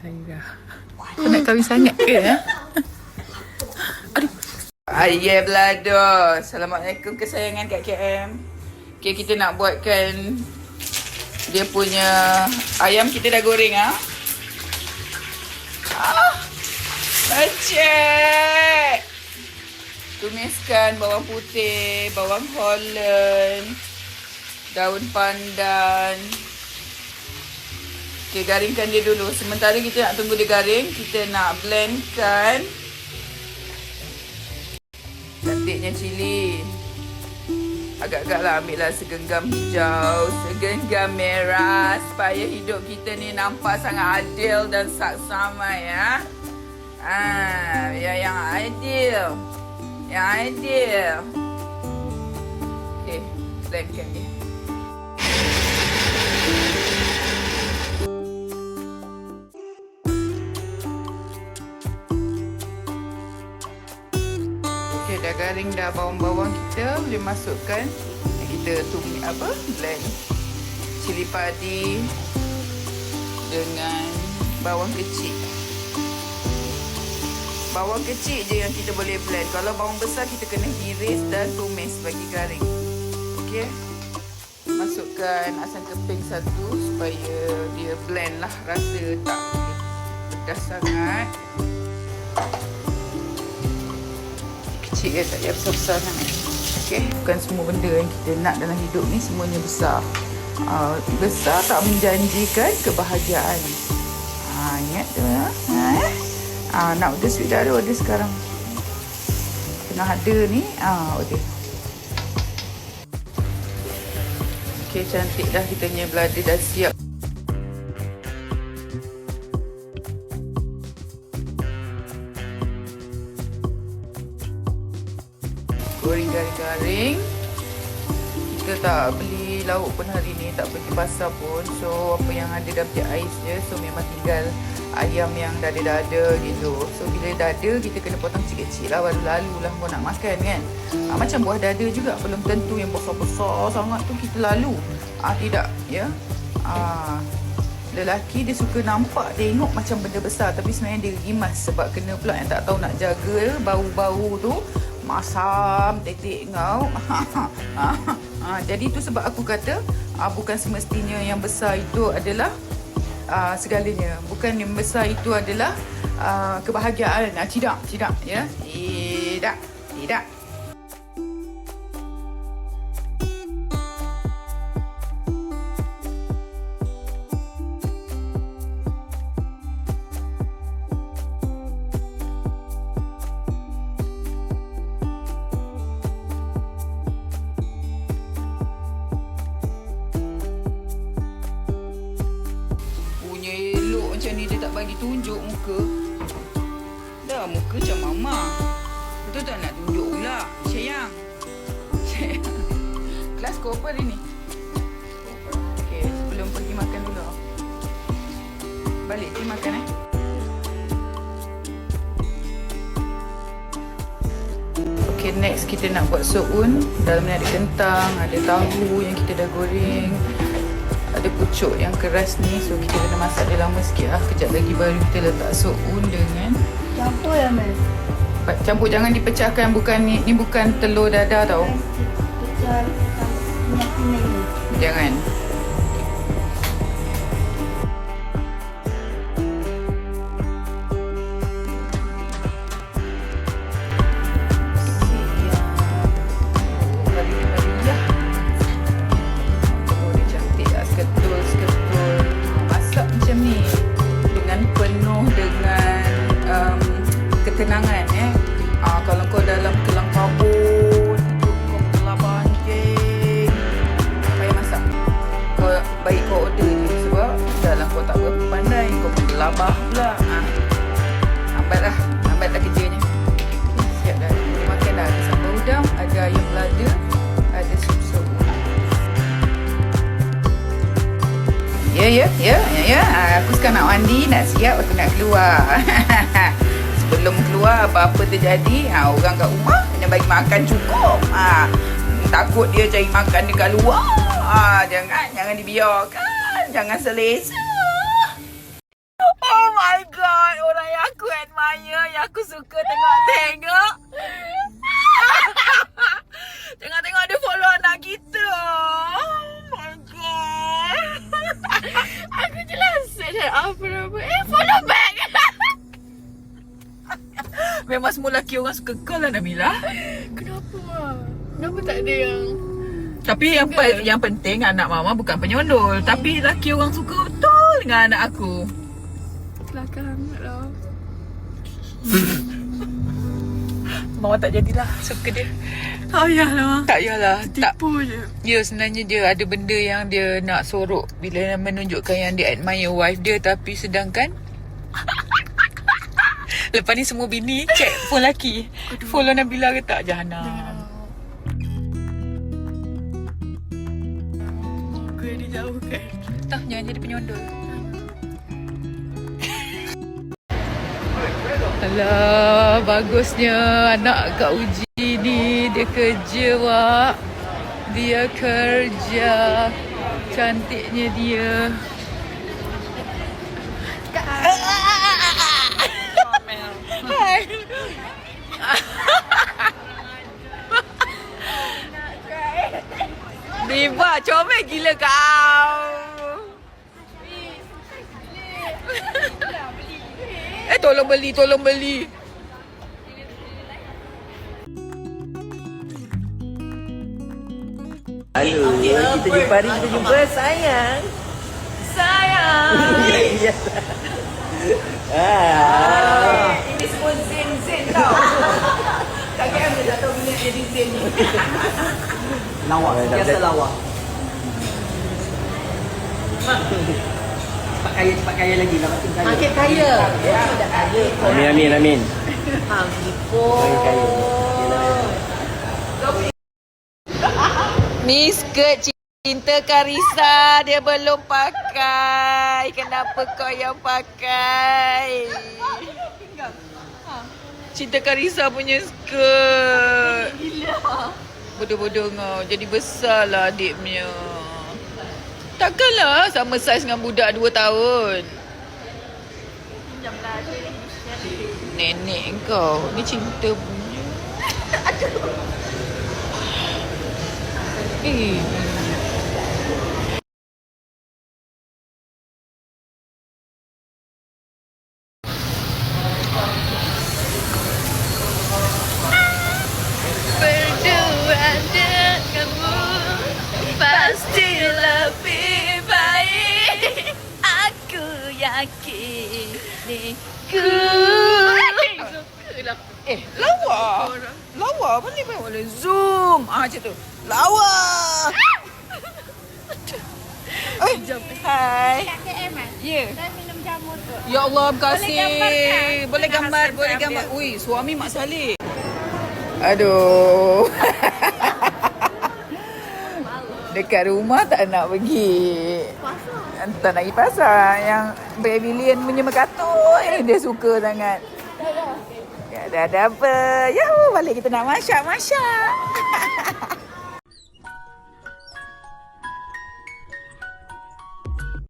Zaira. Kau nak kahwin sangat ke? Ha? Aduh. Ayah belado. Assalamualaikum kesayangan Kak KM. Okay, kita nak buatkan dia punya ayam kita dah goreng ah. Ah. Lecek. Tumiskan bawang putih, bawang holland, daun pandan. Okay, garingkan dia dulu. Sementara kita nak tunggu dia garing, kita nak blendkan cantiknya cili. Agak-agak lah ambil lah segenggam hijau, segenggam merah supaya hidup kita ni nampak sangat adil dan saksama ya. Ah, ya yang adil. Yang adil. Okay, blendkan dia. Dah garing dah bawang-bawang kita boleh masukkan. Kita tumi apa? Blend. Cili padi dengan bawang kecil. Bawang kecil je yang kita boleh blend. Kalau bawang besar kita kena iris dan tumis bagi garing. Okey? Masukkan asam keping satu supaya dia blend lah. Rasa tak pedas sangat kecil ya, tak payah besar-besar sangat. Okey, bukan semua benda yang kita nak dalam hidup ni semuanya besar. Uh, besar tak menjanjikan kebahagiaan. Ha, ingat tu ya. Ha, eh? ha, nak order sweet dah ada order sekarang. Tengah ada ni, ha, order. Okey, cantik dah kita punya belada dah siap. Goreng garing-garing. Kita tak beli lauk pun hari ni tak pergi pasar pun. So apa yang ada dah peti ais je so memang tinggal ayam yang dah ada dah ada gitu. So bila dah ada kita kena potong kecil-kecil lah baru lalu lah kau nak makan kan? Ha, macam buah dada juga belum tentu yang besar-besar sangat tu kita lalu. Ah tidak ya. Ah lelaki dia suka nampak tengok macam benda besar tapi sebenarnya dia rimas sebab kena pula yang tak tahu nak jaga bau-bau tu masam tetek kau. Ha, jadi tu sebab aku kata ha, bukan semestinya yang besar itu adalah uh, segalanya. Bukan yang besar itu adalah uh, kebahagiaan. Ha, tidak tidak ya. Tidak tidak macam ni dia tak bagi tunjuk muka. Dah muka macam mama. Betul tak nak tunjuk pula? Sayang. Kelas kau apa hari ni? Okay, sebelum pergi makan dulu. Balik pergi makan eh. Okay, next kita nak buat soun. Dalam ni ada kentang, ada tahu yang kita dah goreng. Ada pucuk yang keras ni. So, kita kena masak dia lama sikit lah. Kejap lagi baru kita letak soun dengan... Campur ya, Mas? Campur jangan dipecahkan. Bukan ni, ni bukan telur dadar tau. Pecah minyak kuning ni. Jangan. Kenangan eh. Ah kalau kau dalam kelang kabut, kau telah banjir. Payah masak. Kau baik kau order je sebab dalam kau tak berapa pandai, kau pun gelabah pula. Ah. Lambatlah, lambatlah kerjanya. Siap dah. Makan dah. Ada sambal udang, ada ayam belada, ada sup sup. Ya, ya, ya, ya, ya. Ah, Aku sekarang nak mandi, nak siap, aku nak keluar. Sebelum keluar apa-apa terjadi, ha, orang kat rumah kena bagi makan cukup. Ha, takut dia cari makan dekat luar. Ha, jangan, jangan dibiarkan. Jangan selesa. Oh my god, orang yang aku admire, yang aku suka. Tengok-tengok dia follow anak kita. Oh my god. Aku jelas search apa nama. Eh, follow back. Memang semua lelaki orang suka kau lah Nabila. Kenapa, Ma? Kenapa tak ada yang... Tapi yang pe- yang penting anak mama bukan penyondol. Tapi lelaki orang suka betul dengan anak aku. Kelakar amat lah. Mama tak jadilah suka dia. Tak payahlah. Tak payahlah. Tak. Tipu je. Ya sebenarnya dia ada benda yang dia nak sorok bila menunjukkan yang dia admire wife dia tapi sedangkan Lepas ni semua bini check phone lelaki. Follow Nabila ke tak? Jahanam. Gue dijauhkan. Tak, jangan jadi penyondol. Alah, bagusnya anak Kak Uji ni. Dia kerja, Wak. Dia kerja. Cantiknya dia. Comel gila kau. Eh tolong beli, tolong beli. Halo, kita jumpa hari kita jumpa sayang. Sayang. Ya. Ah. Ini semua zen-zen tau. Tak kira dia tak tahu bila jadi zen ni. Lawak, biasa lawak. Kaya, kaya lagi lah makin kaya. Makin kaya. Ya. Amin, amin, amin. Makin kaya. Ni skirt cinta Karisa dia belum pakai. Kenapa kau yang pakai? Cinta Karisa punya skirt. Bodoh-bodoh kau. Jadi besar lah adik punya. Takkanlah sama saiz dengan budak 2 tahun. Nenek kau. Ni cinta punya. Eh. Ku. Eh, lawa. Lawa boleh boleh boleh zoom. Ah macam tu. Lawa. Eh, hai. KM kan? Ya. Saya minum jamu tu. Ya Allah, terima kasih. gambar Boleh kan? gambar, Dengan boleh gambar. Ui, suami Mak Saleh. Aduh. Dekat rumah tak nak pergi. Tak nak pergi pasar. Yang pavilion punya mekatur. Eh, dia suka sangat. Ya, dah ada apa. Yahoo, balik kita nak masak-masak.